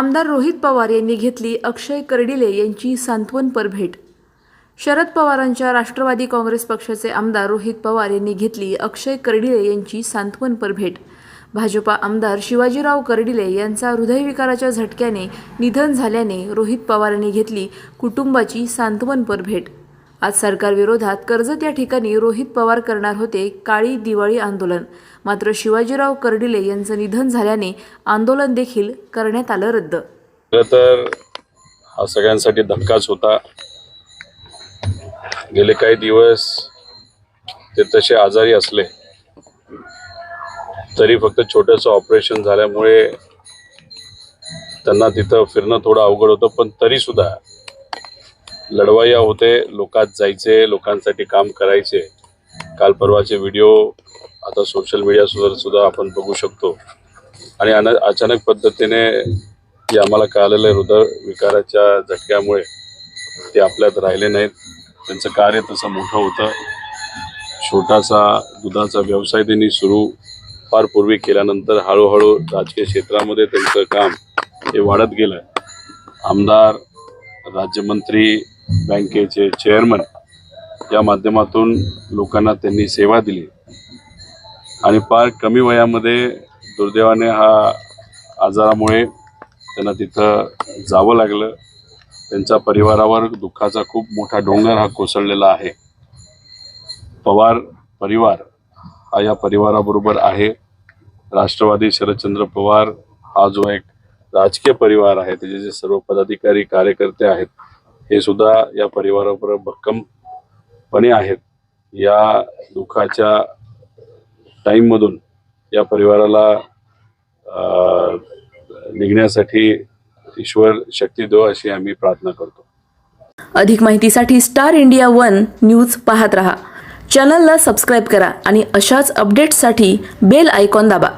आमदार रोहित पवार यांनी घेतली अक्षय कर्डिले यांची सांत्वनपर भेट. शरद पवारांच्या राष्ट्रवादी काँग्रेस पक्षाचे आमदार रोहित पवार यांनी घेतली अक्षय कर्डिले यांची सांत्वनपर भेट. भाजपा आमदार शिवाजीराव कर्डिले यांचा हृदयविकाराच्या झटक्याने निधन झाल्याने रोहित पवार यांनी घेतली कुटुंबाची सांत्वनपर भेट. आज सरकारविरोधात कर्जत या ठिकाणी रोहित पवार करणार होते काळी दिवाळी आंदोलन. मात्र शिवाजीराव कर्डिले यांचं निधन झाल्याने आंदोलन देखील करण्यात आलं रद्द. तर हा सगळ्यांसाठी धक्काच होता. गेले काही दिवस ते तसे आजारी असले तरी फक्त छोटंसं ऑपरेशन झाल्यामुळे त्यांना तिथं फिरणं थोडं अवघड होतं पण तरी सुद्धा लढवय्या होते लोकात जायचे लोकांसाठी काम करायचे. काल परवाचे व्हिडिओ आता सोशल मीडियासुद्धा सुद्धा आपण बघू शकतो. आणि अन अचानक पद्धतीने जे आम्हाला कळालेलं हृदय विकाराच्या झटक्यामुळे ते आपल्यात राहिले नाहीत. त्यांचं कार्य तसं मोठं होतं. छोटासा दुधाचा व्यवसाय त्यांनी सुरू फार पूर्वी केल्यानंतर हळूहळू राजकीय क्षेत्रामध्ये त्यांचं काम हे वाढत गेलं. आमदार राज्यमंत्री बँकेचे चेअरमन या माध्यमातून लोकांना त्यांनी सेवा दिली. आणि फार कमी वयामध्ये दुर्दैवाने हा आजारामुळे त्यांना तिथं जावं लागलं. त्यांच्या परिवारावर दुःखाचा खूप मोठा डोंगर हा कोसळलेला आहे. पवार परिवार हा या परिवाराबरोबर आहे. राष्ट्रवादी शरदचंद्र पवार हा जो एक राजकीय परिवार आहे त्याचे जे सर्व पदाधिकारी कार्यकर्ते आहेत हे सुद्धा या परिवाराबरोबर भक्कमपणे आहेत. या दुःखाच्या टाईममधून या परिवाराला निघण्यासाठी ईश्वर शक्ती दो अशी आम्ही प्रार्थना करतो. अधिक माहितीसाठी स्टार इंडिया वन न्यूज पाहत रहा. चॅनलला सबस्क्राईब करा आणि अशाच अपडेट्ससाठी बेल आयकॉन दाबा.